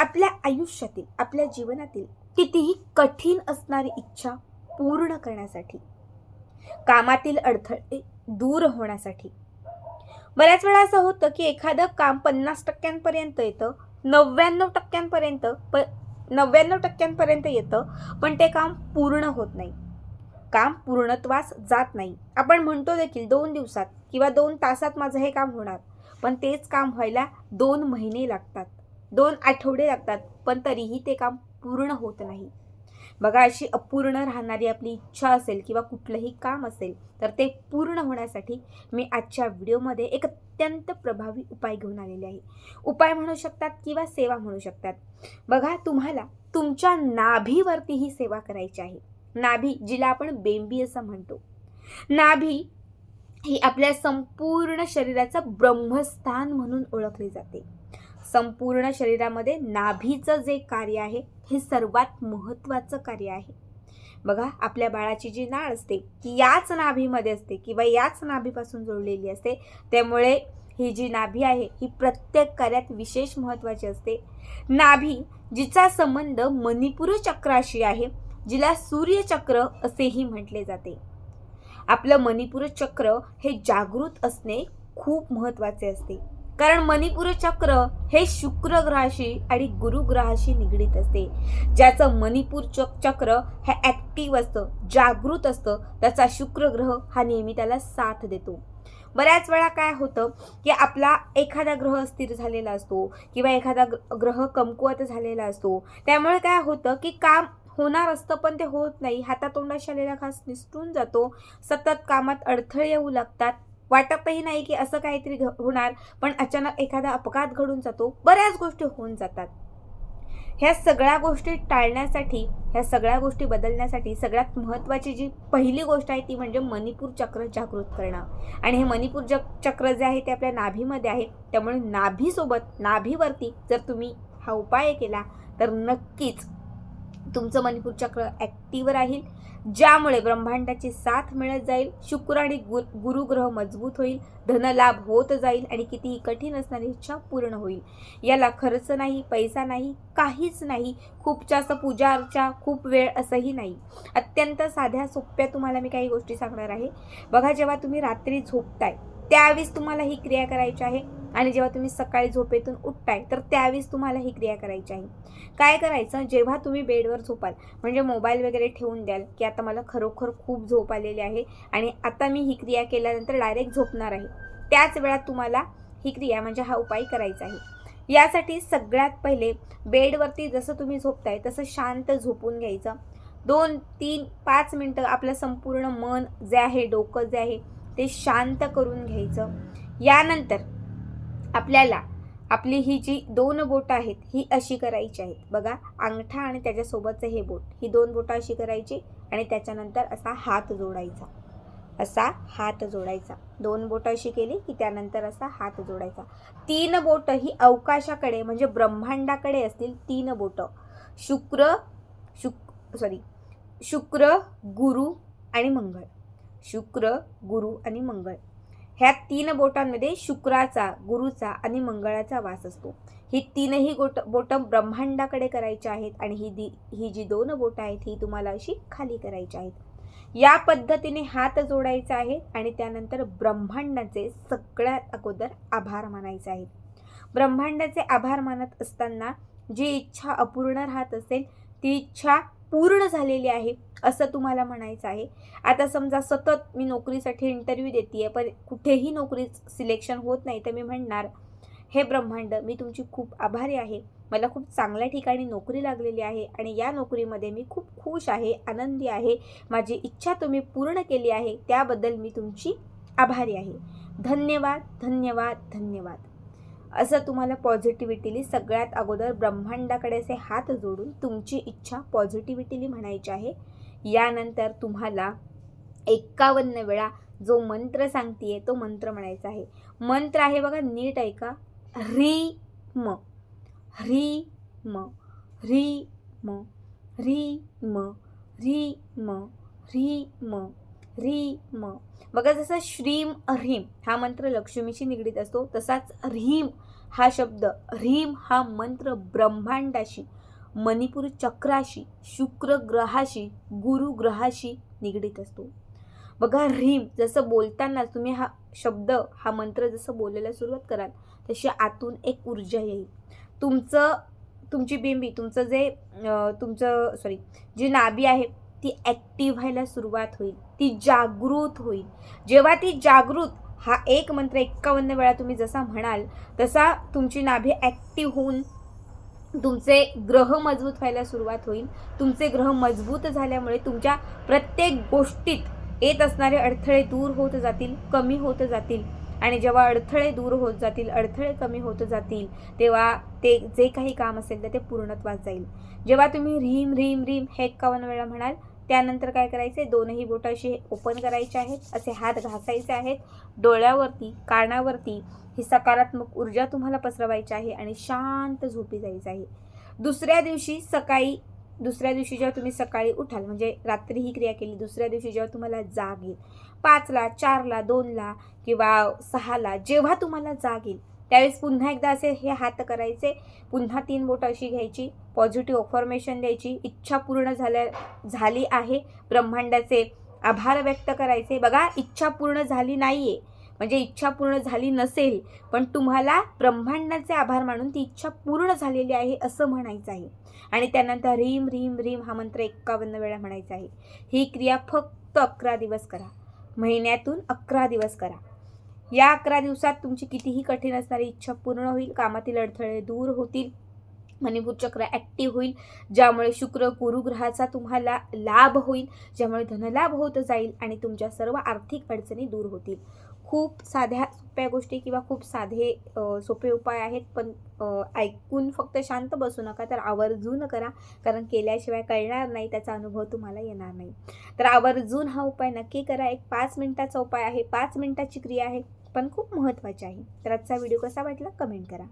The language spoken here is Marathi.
आपल्या आयुष्यातील आपल्या जीवनातील कितीही कठीण असणारी इच्छा पूर्ण करण्यासाठी कामातील अडथळे दूर होण्यासाठी. बऱ्याच वेळा असं होतं की एखादं काम पन्नास टक्क्यांपर्यंत येतं नव्याण्णव टक्क्यांपर्यंत प नव्याण्णव टक्क्यांपर्यंत येतं पण ते काम पूर्ण होत नाही. काम पूर्णत्वास जात नाही. आपण म्हणतो देखील दोन दिवसात किंवा दोन तासात माझं हे काम होणार पण तेच काम व्हायला दोन महिने लागतात. दोन आठवडे लागतात पण तरीही ते काम पूर्ण होत नाही. बघा अशी अपूर्ण राहणारी आपली इच्छा असेल किंवा कुठलंही काम असेल तर ते पूर्ण होण्यासाठी मी आजच्या व्हिडिओमध्ये एक अत्यंत प्रभावी उपाय घेऊन आलेले आहे. उपाय म्हणू शकतात किंवा सेवा म्हणू शकतात. बघा तुम्हाला तुमच्या नाभीवरती ही सेवा करायची आहे. नाभी जिला आपण बेंबी असं म्हणतो. नाभी ही आपल्या संपूर्ण शरीराचं ब्रह्मस्थान म्हणून ओळखली जाते. संपूर्ण शरीरामध्ये नाभीचं जे कार्य आहे हे सर्वात महत्त्वाचं कार्य आहे. बघा आपल्या बाळाची जी नाळ असते ती याच नाभीमध्ये असते किंवा याच नाभीपासून जोडलेली असते. त्यामुळे ही जी नाभी आहे ही प्रत्येक कार्यात विशेष महत्त्वाची असते. नाभी जिचा संबंध मणिपूर चक्राशी आहे जिला सूर्यचक्र असेही म्हटले जाते. आपलं मणिपूर चक्र हे जागृत असणे खूप महत्त्वाचे असते. कारण मणिपूर चक्र हे शुक्र ग्रहाशी आणि गुरु ग्रहाशी निगडीत असते. ज्याचं मणिपूर चक चक्र हे ॲक्टिव्ह असतं जागृत असतं त्याचा शुक्र ग्रह हा नेहमी त्याला साथ देतो. बऱ्याच वेळा काय होतं की आपला एखादा ग्रह स्थिर झालेला असतो किंवा एखादा ग्र- ग्रह कमकुवत झालेला असतो. त्यामुळे काय होतं की काम होणार असतं पण ते होत नाही. हातातोंडाशी आलेला घास निसटून जातो. सतत कामात अडथळे येऊ लागतात. वाटतही नाही की असं काहीतरी घ- होणार पण अचानक एखादा अपघात घडून जातो बऱ्याच गोष्टी होऊन जातात. ह्या सगळ्या गोष्टी टाळण्यासाठी ह्या सगळ्या गोष्टी बदलण्यासाठी सगळ्यात महत्त्वाची जी पहिली गोष्ट आहे ती म्हणजे मणिपूर चक्र जागृत करणं. आणि हे मणिपूर जग चक्र जे आहे ते आपल्या नाभीमध्ये आहे त्यामुळे नाभीसोबत नाभीवरती जर तुम्ही हा उपाय केला तर नक्कीच तुमचं मणिपूर चक्र ॲक्टिव्ह राहील ज्यामुळे ब्रह्मांडाची साथ मिळत जाईल शुक्र आणि गु गुरुग्रह मजबूत होईल धनलाभ होत जाईल आणि कितीही कठीण असणारी इच्छा पूर्ण होईल. याला खर्च नाही पैसा नाही काहीच नाही खूप जास्त पूजा अर्चा खूप वेळ असंही नाही. अत्यंत साध्या सोप्या तुम्हाला मी काही गोष्टी सांगणार आहे. बघा जेव्हा तुम्ही रात्री झोपताय त्यावेळेस तुम्हाला ही क्रिया करायची आहे. आणि जेव्हा तुम्ही सकाळी झोपेतून उठताय तर त्यावेळेस तुम्हाला ही क्रिया करायची आहे. काय करायचं? जेव्हा तुम्ही बेडवर झोपाल म्हणजे मोबाईल वगैरे ठेवून द्याल की आता मला खरोखर खूप झोप आलेली आहे आणि आता मी ही क्रिया केल्यानंतर डायरेक्ट झोपणार आहे. त्याच वेळात तुम्हाला ही क्रिया म्हणजे हा उपाय करायचा आहे. यासाठी सगळ्यात पहिले बेडवरती जसं तुम्ही झोपताय तसं शांत झोपून घ्यायचं. दोन तीन पाच मिनटं आपलं संपूर्ण मन जे आहे डोकं जे आहे ते शांत करून घ्यायचं. यानंतर आपल्याला आपली ही जी दोन बोटं आहेत ही अशी करायची आहेत. बघा अंगठा आणि त्याच्यासोबतचं हे बोट. ही दोन बोटं अशी करायची आणि त्याच्यानंतर असा हात जोडायचा. असा हात जोडायचा. दोन बोटं अशी केली की त्यानंतर असा हात जोडायचा. तीन बोटं ही अवकाशाकडे म्हणजे ब्रह्मांडाकडे असतील तीन बोटं. शुक्र शुक सॉरी शुक्र गुरु आणि मंगळ. शुक्र गुरु आणि मंगळ. ह्या तीन बोटांमध्ये शुक्राचा गुरुचा आणि मंगळाचा वास असतो. ही तीनही गोट बोटं ब्रह्मांडाकडे करायची आहेत आणि ही दी ही जी दोन बोटं आहेत ही तुम्हाला अशी खाली करायची आहेत. या पद्धतीने हात जोडायचा आहे आणि त्यानंतर ब्रह्मांडाचे सगळ्यात अगोदर आभार मानायचे आहेत. ब्रह्मांडाचे आभार मानत असताना जी इच्छा अपूर्ण राहत असेल ती इच्छा पूर्ण झालेली आहे असं तुम्हाला म्हणायचं आहे. आता समजा सतत मी नोकरीसाठी इंटरव्ह्यू देते आहे पण कुठेही नोकरी सिलेक्शन होत नाही तर मी म्हणणार हे ब्रह्मांड मी तुमची खूप आभारी आहे. मला खूप चांगल्या ठिकाणी नोकरी लागलेली आहे आणि या नोकरीमध्ये मी खूप खुश आहे आनंदी आहे. माझी इच्छा तुम्ही पूर्ण केली आहे त्याबद्दल मी तुमची आभारी आहे. धन्यवाद धन्यवाद धन्यवाद. असं तुम्हाला पॉझिटिव्हिटीली सगळ्यात अगोदर ब्रह्मांडाकडे असे हात जोडून तुमची इच्छा पॉझिटिव्हिटीली म्हणायची आहे. यानंतर तुम्हाला एक्कावन्न वेळा जो मंत्र सांगतीये तो मंत्र म्हणायचा आहे. मंत्र आहे बघा नीट ऐका. ह्री म ह्री म ह्री म ह्री म ह्री म ह्री म ह्री म बघा जसं श्रीम ह्रीम हा मंत्र लक्ष्मीशी निगडीत असतो तसाच ह्रीम हा शब्द ह्रीम हा मंत्र ब्रह्मांडाशी मणिपूर चक्राशी शुक्र ग्रहाशी गुरु ग्रहाशी निगडीत असतो. बघा ह्रीम जसं बोलताना तुम्ही हा शब्द हा मंत्र जसं बोलायला सुरुवात कराल तशी आतून एक ऊर्जा येईल. तुमचं तुमची बिंबी तुमचं जे तुमचं सॉरी जी नाभी आहे ती ॲक्टिव्ह व्हायला सुरुवात होईल. ती जागृत होईल. जेव्हा ती जागृत हा एक मंत्र एक्कावन्न वेळा तुम्ही जसा म्हणाल तसा तुमची नाभी ॲक्टिव्ह होऊन तुमचे ग्रह मजबूत व्हायला सुरुवात होईल. तुमचे ग्रह मजबूत झाल्यामुळे तुमच्या प्रत्येक गोष्टीत येत असणारे अडथळे दूर होत जातील कमी होत जातील. आणि जेव्हा अडथळे दूर होत जातील अडथळे कमी होत जातील तेव्हा ते जे काही काम असेल तर ते पूर्णत्वात जाईल. जेव्हा तुम्ही रीम रीम रीम हे एक्कावन्न वेळा म्हणाल त्यानंतर काय करायचं आहे दोनही बोट अशी ओपन करायचे आहेत. असे हात घासायचे आहेत. डोळ्यावरती कानावरती ही सकारात्मक ऊर्जा तुम्हाला पसरवायची आहे आणि शांत झोपी जायचं आहे. दुसऱ्या दिवशी सकाळी दुसऱ्या दिवशी जेव्हा तुम्ही सकाळी उठाल म्हणजे रात्री ही क्रिया केली दुसऱ्या दिवशी जेव्हा तुम्हाला जाग येईल पाचला चारला दोनला किंवा सहाला जेव्हा तुम्हाला जाग येईल त्यावेळेस पुन्हा एकदा असे हे हात करायचे. पुन्हा तीन बोटं अशी घ्यायची. पॉझिटिव्ह ऑफर्मेशन द्यायची. इच्छा पूर्ण झाल्या झाली आहे. ब्रह्मांडाचे आभार व्यक्त करायचे. बघा इच्छा पूर्ण झाली नाही आहे म्हणजे इच्छा पूर्ण झाली नसेल पण तुम्हाला ब्रह्मांडाचे आभार मानून ती इच्छा पूर्ण झालेली आहे असं म्हणायचं आहे. आणि त्यानंतर रीम रीम रीम हा मंत्र एक्कावन्न वेळा म्हणायचा आहे. ही क्रिया फक्त अकरा दिवस करा. महिन्यातून अकरा दिवस करा. या अकरा दिवसात तुमची कितीही कठीण असणारी इच्छा पूर्ण होईल कामातील अडथळे दूर होतील मणिपूर चक्र ॲक्टिव्ह होईल ज्यामुळे शुक्र गुरुग्रहाचा तुम्हाला लाभ होईल ज्यामुळे धनलाभ होत जाईल आणि तुमच्या सर्व आर्थिक अडचणी दूर होतील. खूप साध्या सोप्या गोष्टी किंवा खूप साधे सोपे उपाय आहेत. पण ऐकून फक्त शांत बसू नका तर आवर्जून करा. कारण केल्याशिवाय कळणार नाही त्याचा अनुभव तुम्हाला येणार नाही. तर आवर्जून हा उपाय नक्की करा. एक पाच मिनिटाचा उपाय आहे. पाच मिनिटाची क्रिया आहे पण खूप महत्त्वाची आहे. तर आजचा व्हिडिओ कसा वाटला? कमेंट करा.